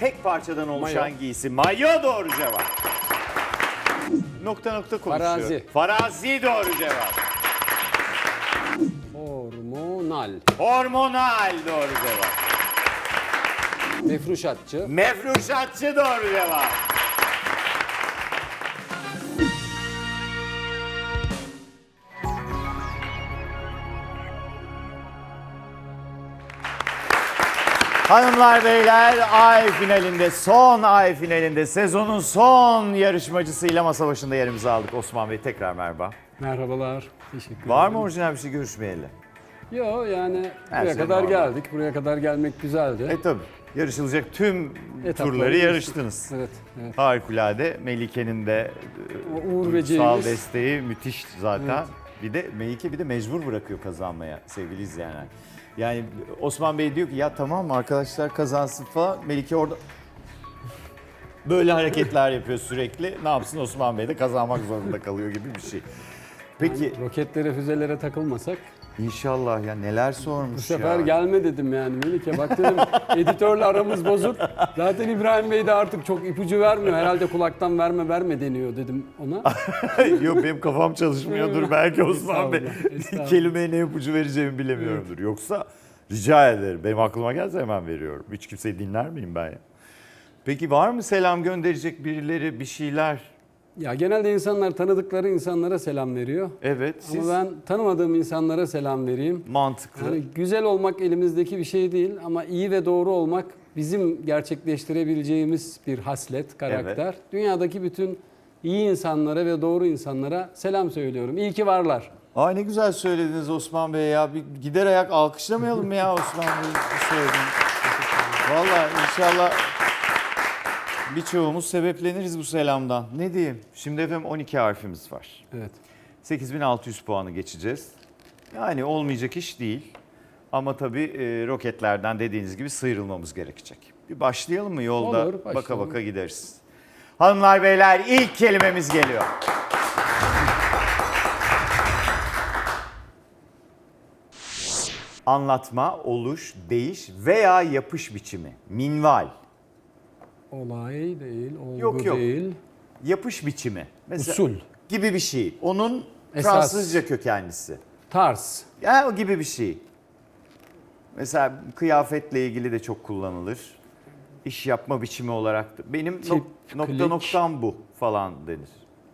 tek parçadan oluşan Mayo. giysi. Mayo doğru cevap. Nokta nokta konuşuyor. Farazi. Farazi doğru cevap. Hormonal. Hormonal doğru cevap. Mefruşatçı. Mefruşatçı doğru cevap. Hanımlar beyler ay finalinde son ay finalinde sezonun son yarışmacısıyla masa başında yerimizi aldık. Osman Bey tekrar merhaba. Merhabalar. Teşekkür Var ederim. mı orijinal bir şey görüşmeyeli? Yok yani Her buraya şey kadar normal. geldik. Buraya kadar gelmek güzeldi. E tabi yarışılacak tüm Etapları turları geçtik. yarıştınız. Evet. evet. Harikulade. Melike'nin de e, Uğur duygusal beceğimiz. desteği müthiş zaten. Evet. Bir de Melike bir de mecbur bırakıyor kazanmaya sevgili izleyenler. Yani Osman Bey diyor ki ya tamam arkadaşlar kazansın falan. Melike orada böyle hareketler yapıyor sürekli. Ne yapsın Osman Bey de kazanmak zorunda kalıyor gibi bir şey. Peki Roketlere, füzelere takılmasak inşallah ya neler sormuş bu sefer ya. gelme dedim yani Melike. Bak dedim editörle aramız bozuk. Zaten İbrahim Bey de artık çok ipucu vermiyor. Herhalde kulaktan verme verme deniyor dedim ona. Yok benim kafam çalışmıyordur belki Osman Bey. Kelimeye ne ipucu vereceğimi bilemiyorumdur. Yoksa rica ederim. Benim aklıma gelse hemen veriyorum. Hiç kimseyi dinler miyim ben ya? Peki var mı selam gönderecek birileri bir şeyler? Ya genelde insanlar tanıdıkları insanlara selam veriyor. Evet siz Ama ben tanımadığım insanlara selam vereyim. mantıklı. Yani güzel olmak elimizdeki bir şey değil ama iyi ve doğru olmak bizim gerçekleştirebileceğimiz bir haslet, karakter. Dünyadaki bütün iyi insanlara ve doğru insanlara selam söylüyorum. İyi ki varlar. Ay ne güzel söylediniz Osman Bey ya. Bir gider ayak alkışlamayalım mı ya Osman Bey bu söylediğiniz. Valla inşallah birçoğumuz sebepleniriz bu selamdan. Ne diyeyim? Şimdi efendim 12 harfimiz var. Evet. 8600 puanı geçeceğiz. Yani olmayacak iş değil. Ama tabii e, roketlerden dediğiniz gibi sıyrılmamız gerekecek. Bir başlayalım mı yolda? Olur, baka başlayalım. baka gideriz. Hanımlar beyler ilk kelimemiz geliyor. Anlatma, oluş, değiş veya yapış biçimi. Minval. Olay değil, olgu Yok, yok. değil. Yapış biçimi. Mesela Usul, gibi bir şey. Onun Esas. Fransızca kökenlisi. tarz. Ya o gibi bir şey. Mesela kıyafetle ilgili de çok kullanılır. İş yapma biçimi olarak da. Benim nok- Tip, nokta klik. noktam bu falan denir.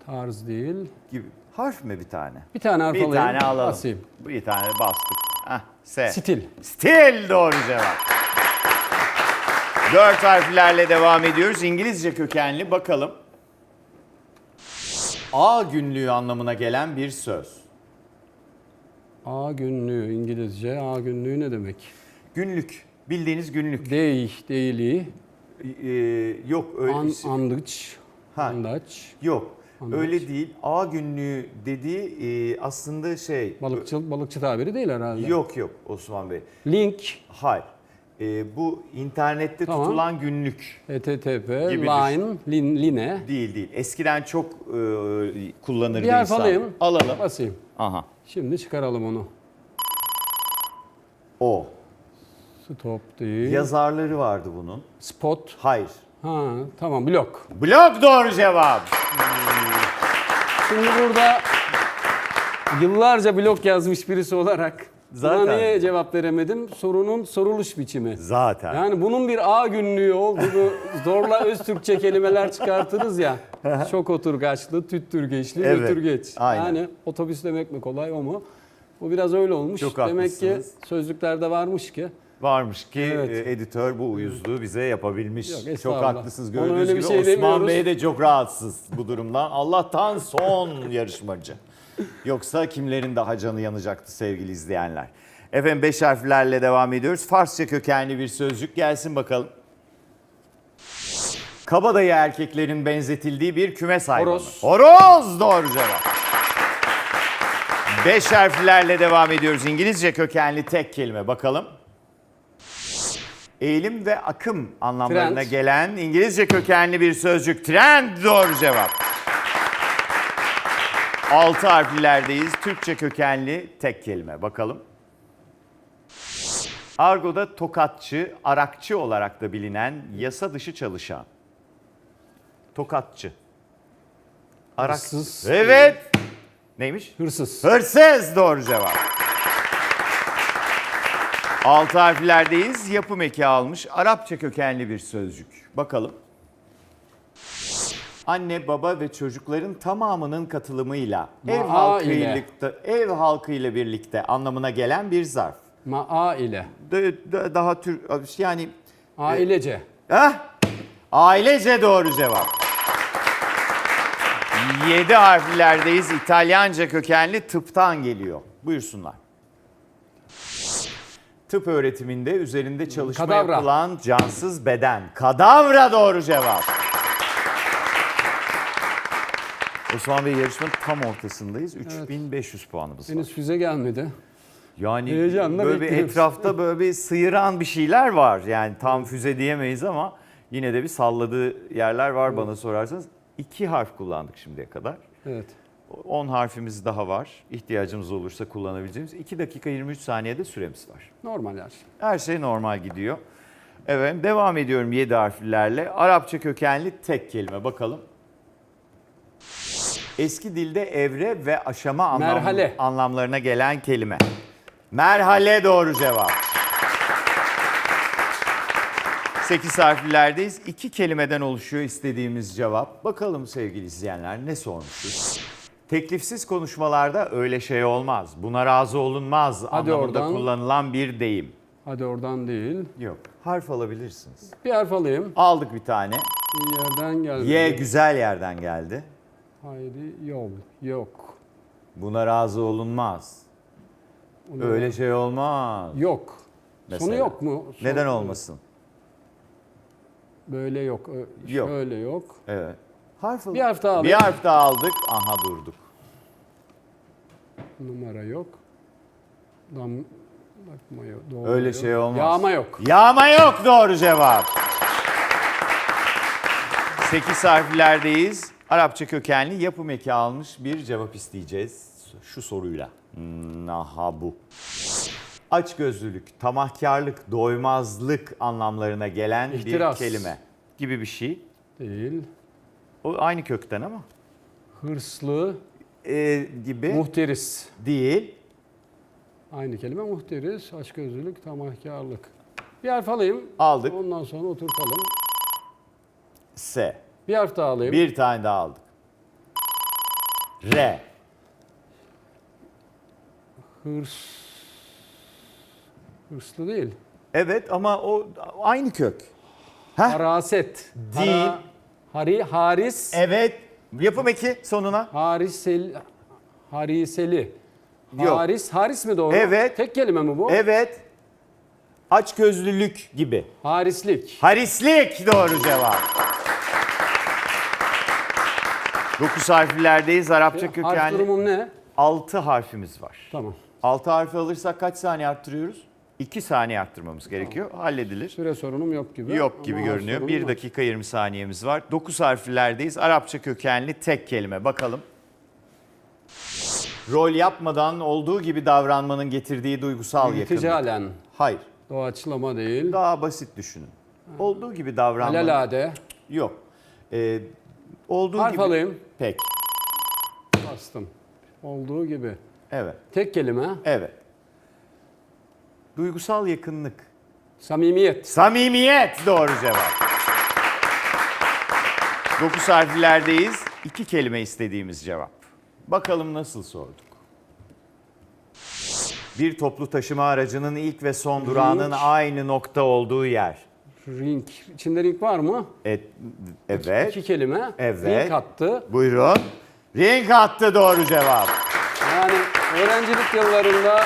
Tarz değil. Gibi. Harf mi bir tane? Bir tane harf Bir alayım. tane alalım. Basayım. Bir tane bastık. Heh, S. Stil. Stil doğru cevap. Dört harflerle devam ediyoruz. İngilizce kökenli bakalım. A günlüğü anlamına gelen bir söz. A günlüğü İngilizce. A günlüğü ne demek? Günlük. Bildiğiniz günlük. Değil, değili. Ee, yok öyle An, andıç. Ha. Andaç. Yok. Anladım. Öyle değil. A günlüğü dediği e, aslında şey. Balıkçı, balıkçı tabiri değil herhalde. Yok yok Osman Bey. Link, Hayır. E, bu internette Tamam. tutulan günlük HTTP, Gibi line, lin, line. değil değil. Eskiden çok e, kullanır Bir harf insan. alayım. Alalım. Basayım. Aha. Şimdi çıkaralım onu. O. Stop değil. Yazarları vardı bunun. Spot. Hayır. Ha, tamam blok. Blok doğru cevap. Şimdi burada yıllarca blok yazmış birisi olarak Zaten. buna niye cevap veremedim? Sorunun soruluş biçimi. Zaten. Yani bunun bir A günlüğü olduğunu zorla öz Türkçe kelimeler çıkartırız ya. Çok oturgaçlı, tüttürgeçli, Evet, mütürgeç. aynen. Yani otobüs demek mi kolay o mu? Bu biraz öyle olmuş. Çok Demek ki sözlüklerde varmış ki. Varmış ki Evet. e, editör bu uyuzluğu bize yapabilmiş. Yok, çok haklısınız gördüğünüz gibi şey Osman demiyoruz. Bey de çok rahatsız bu durumdan. Allah'tan son yarışmacı. Yoksa kimlerin daha canı yanacaktı sevgili izleyenler. Efendim beş harflerle devam ediyoruz. Farsça kökenli bir sözcük gelsin bakalım. Kabadayı erkeklerin benzetildiği bir kümes hayvanı. Horoz. Horoz doğru cevap. Beş harflerle devam ediyoruz. İngilizce kökenli tek kelime bakalım. Eğilim ve akım anlamlarına Trend. gelen İngilizce kökenli bir sözcük. Trend doğru cevap. Altı harflerdeyiz. Türkçe kökenli tek kelime. Bakalım. Argo'da tokatçı, arakçı olarak da bilinen yasa dışı çalışan. Tokatçı. Arakçı. Hırsız. Evet. Neymiş? Hırsız. Hırsız doğru cevap. Altı harflerdeyiz. Yapım eki almış. Arapça kökenli bir sözcük. Bakalım. Anne, baba ve çocukların tamamının katılımıyla ev Maa halkıyla ile. ev halkıyla birlikte anlamına gelen bir zarf. Maa ile. De- de- daha tür yani Ailece. Heh, ailece doğru cevap. 7 harflerdeyiz. İtalyanca kökenli tıptan geliyor. Buyursunlar. Tıp öğretiminde üzerinde çalışma Kadavra. yapılan cansız beden. Kadavra doğru cevap. Osman Bey yarışmanın tam ortasındayız. 3500 puanımız var. Henüz füze gelmedi. Yani Heyecanla böyle bir bekliyoruz. etrafta böyle bir sıyıran bir şeyler var. Yani tam füze diyemeyiz ama yine de bir salladığı yerler var bana sorarsanız. İki harf kullandık şimdiye kadar. Evet. 10 harfimiz daha var. İhtiyacımız olursa kullanabileceğimiz. 2 dakika 23 saniyede süremiz var. Normal her şey. Her şey normal gidiyor. Evet devam ediyorum 7 harflerle. Arapça kökenli tek kelime bakalım. Eski dilde evre ve aşama anlam- Merhale. anlamlarına gelen kelime. Merhale doğru cevap. 8 harflerdeyiz. İki kelimeden oluşuyor istediğimiz cevap. Bakalım sevgili izleyenler ne sormuşuz? Teklifsiz konuşmalarda öyle şey olmaz. Buna razı olunmaz anlamında oradan. kullanılan bir deyim. Hadi oradan değil. Yok. Harf alabilirsiniz. Bir harf alayım. Aldık bir tane. Bir yerden geldi. Y güzel yerden geldi. Haydi yol. Yok. Buna razı olunmaz. Onu- Öyle şey olmaz. Yok. Mesela. Sonu yok mu? Son- Neden olmasın? Böyle yok. Ö- Yok. Şöyle yok. Evet. Harf Bir harf daha Bir alayım. harf daha aldık. Aha durduk. Numara yok. Dam bakma yok. Doğru Öyle yok. şey olmaz. Yağma yok. Yağma yok doğru cevap. 8 harflerdeyiz. Arapça kökenli yapım eki almış bir cevap isteyeceğiz şu soruyla. Nahabu. Açgözlülük, tamahkarlık, doymazlık anlamlarına gelen İhtiras. bir kelime gibi bir şey. Değil. O aynı kökten ama. Hırslı, Ee, gibi muhteris. değil. Aynı kelime muhteris, açgözlülük, tamahkarlık. Bir harf alayım. Aldık. Ondan sonra oturtalım. S. Bir harf daha alayım. Bir tane daha aldık. R. Hırs... Hırslı değil. Evet ama o aynı kök. Heh. Haraset. Değil. Hara- hari, haris. Evet. Yapım eki sonuna. Harisel, hariseli. Yok. Haris, haris mi doğru? Evet. Tek kelime mi bu? Evet. Açgözlülük gibi. Harislik. Harislik doğru cevap. Dokuz harflerdeyiz. Arapça Harf kökenli. durumum ne? Altı harfimiz var. Tamam. Altı harfi alırsak kaç saniye arttırıyoruz? İki saniye arttırmamız gerekiyor. Halledilir. Süre sorunum yok gibi. Yok gibi Ama harf görünüyor. sorunum 1 var. dakika 20 saniyemiz var. 9 harflerdeyiz. Arapça kökenli tek kelime. Bakalım. Rol yapmadan olduğu gibi davranmanın getirdiği duygusal yakınlık. İlticalen. Hayır. Doğaçlama değil. Daha basit düşünün. Olduğu gibi davranmanın... Alelade. Yok. Ee, olduğu Harf gibi... alayım. Pek. Bastım. Olduğu gibi. Evet. Tek kelime. Evet. Duygusal yakınlık. Samimiyet. Samimiyet doğru cevap. 9 harflerdeyiz. İki kelime istediğimiz cevap. Bakalım nasıl sorduk. Bir toplu taşıma aracının ilk ve son durağının aynı nokta olduğu yer. Ring. İçinde ring var mı? Et, evet. İki kelime. Evet. Ring hattı. Buyurun. Ring attı doğru cevap. Yani öğrencilik yıllarında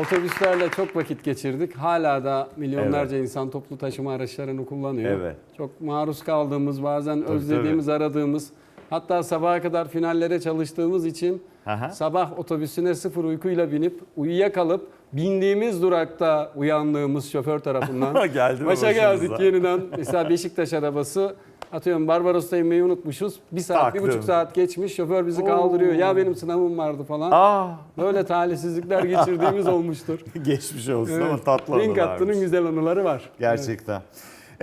otobüslerle çok vakit geçirdik. Hala da milyonlarca insan toplu taşıma araçlarını kullanıyor. Evet. Çok maruz kaldığımız, bazen özlediğimiz, aradığımız, hatta sabaha kadar finallere çalıştığımız için Aha. sabah otobüsüne sıfır uykuyla binip uyuyakalıp bindiğimiz durakta uyandığımız şoför tarafından Geldi mi başa başınıza? geldik yeniden. Mesela Beşiktaş arabası Atıyorum Barbaros'ta inmeyi unutmuşuz. Bir saat, bir Taktım. buçuk saat geçmiş. Şoför bizi kaldırıyor. Ya benim sınavım vardı falan. Aa Böyle talihsizlikler geçirdiğimiz olmuştur. geçmiş olsun ama Evet. tatlı Ring anılarmış. hattının güzel anıları var. Gerçekten.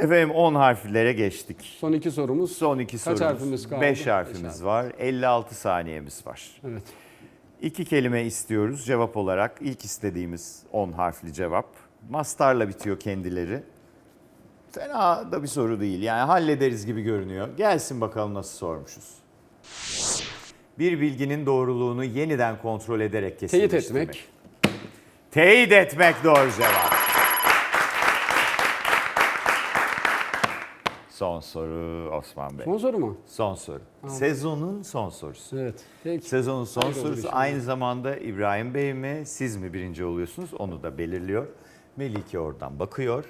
Efendim 10 harflere geçtik. Son iki sorumuz. Son iki sorumuz. harfimiz kaldı? 5 Beş harfimiz harf. var. 56 saniyemiz var. Evet. İki kelime istiyoruz cevap olarak. İlk istediğimiz 10 harfli cevap. Mastarla bitiyor kendileri. Fena da bir soru değil. Yani hallederiz gibi görünüyor. Gelsin bakalım nasıl sormuşuz. Bir bilginin doğruluğunu yeniden kontrol ederek Teyit kesinleştirmek. etmek. Teyit etmek doğru cevap. Son soru Osman Bey. Son soru mu? Son soru. Sezonun son sorusu. Evet. Peki. Sezonun son olur sorusu aynı zamanda İbrahim Bey mi siz mi birinci oluyorsunuz onu da belirliyor. Melike oradan bakıyor.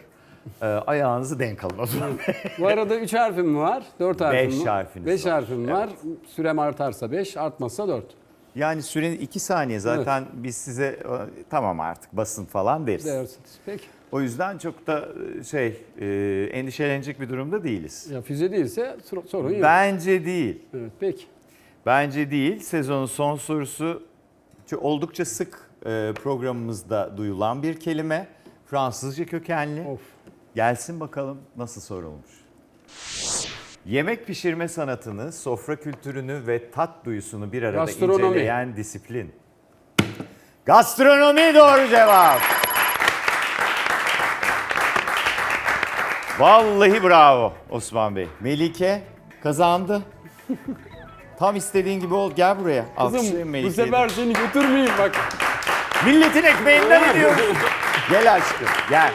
Ee, ayağınızı denk alın Osman Bey. Bu arada 3 harfim mi var? 4 harfim Beş mi? harfiniz 5 var. harfim var. Sürem artarsa 5, artmazsa 4. Yani sürenin iki saniye zaten biz size tamam artık basın falan deriz. Dersiniz. Peki. O yüzden çok da e, şey e, endişelenecek bir durumda değiliz. Ya füze değilse sor- sorun yok. Bence değil. Evet, peki. Bence değil. Sezonun son sorusu oldukça sık e, programımızda duyulan bir kelime. Fransızca kökenli. Of. Gelsin bakalım nasıl sorulmuş. Yemek pişirme sanatını, sofra kültürünü ve tat duyusunu bir arada Gastronomi. inceleyen disiplin. Gastronomi doğru cevap. Vallahi bravo Osman Bey. Melike kazandı. Tam istediğin gibi oldu. Gel buraya. Alkışlayın Kızım bu Melike'yi de. sefer seni götürmeyeyim bak. Milletin ekmeğinden ediyoruz. gel aşkım gel.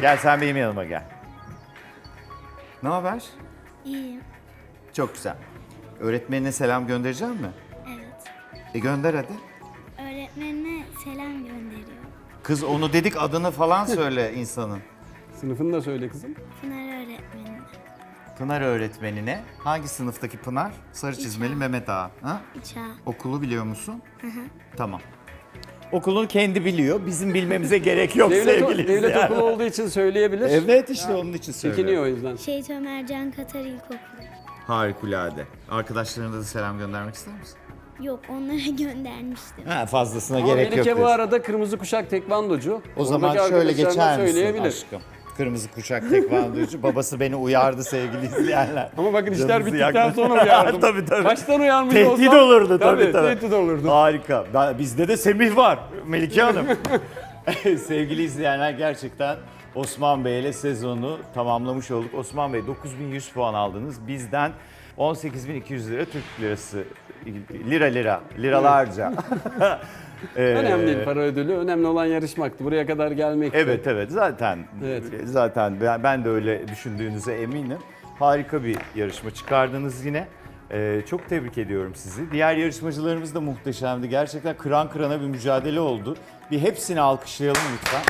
Gel sen benim yanıma gel. Ne haber? İyiyim. Çok güzel. Öğretmenine selam göndereceğim mi? Evet. E gönder hadi. Öğretmenine selam gönderiyorum. Kız onu dedik adını falan söyle insanın. Sınıfını da söyle kızım. Pınar öğretmenine. Pınar öğretmenine. Hangi sınıftaki Pınar? Sarı çizmeli Mehmet Ağa. Ha? Uçağı. Okulu biliyor musun? Tamam. Okulunu kendi biliyor. Bizim bilmemize gerek yok Devlet, sevgili devlet izleyenler. okulu olduğu için söyleyebilir. Evet işte onun için. Çekiniyor o yüzden. Şehit Ömer Can Katar İlkokulu. Harikulade. Arkadaşlarına da selam göndermek ister misin? Yok onlara göndermiştim. Ha, fazlasına Ama gerek yok. Melike bu diyorsun. arada kırmızı kuşak tekvandocu. O zaman Oradaki şöyle arkadaşlarına geçer misin söyleyebilir. aşkım? Kırmızı kuşak tekvandocu. Babası beni uyardı sevgili izleyenler. Ama bakın işler Canınızı bittikten yakmayın. sonra uyardım. tabii tabii. Baştan uyarmış Tehdit olsam. olurdu tabii tabii. Tehdit olurdu. Harika. Ben- bizde de Semih var Melike Hanım. sevgili izleyenler gerçekten Osman Bey ile sezonu tamamlamış olduk. Osman Bey 9100 puan aldınız. Bizden 18200 lira Türk lirası lira lira liralarca. Ee, Önemli değil para ödülü. Önemli olan yarışmaktı. Buraya kadar gelmekti. Evet evet zaten Evet. zaten ben, de öyle düşündüğünüze eminim. Harika bir yarışma çıkardınız yine. Ee, çok tebrik ediyorum sizi. Diğer yarışmacılarımız da muhteşemdi. Gerçekten kıran kırana bir mücadele oldu. Bir hepsini alkışlayalım lütfen.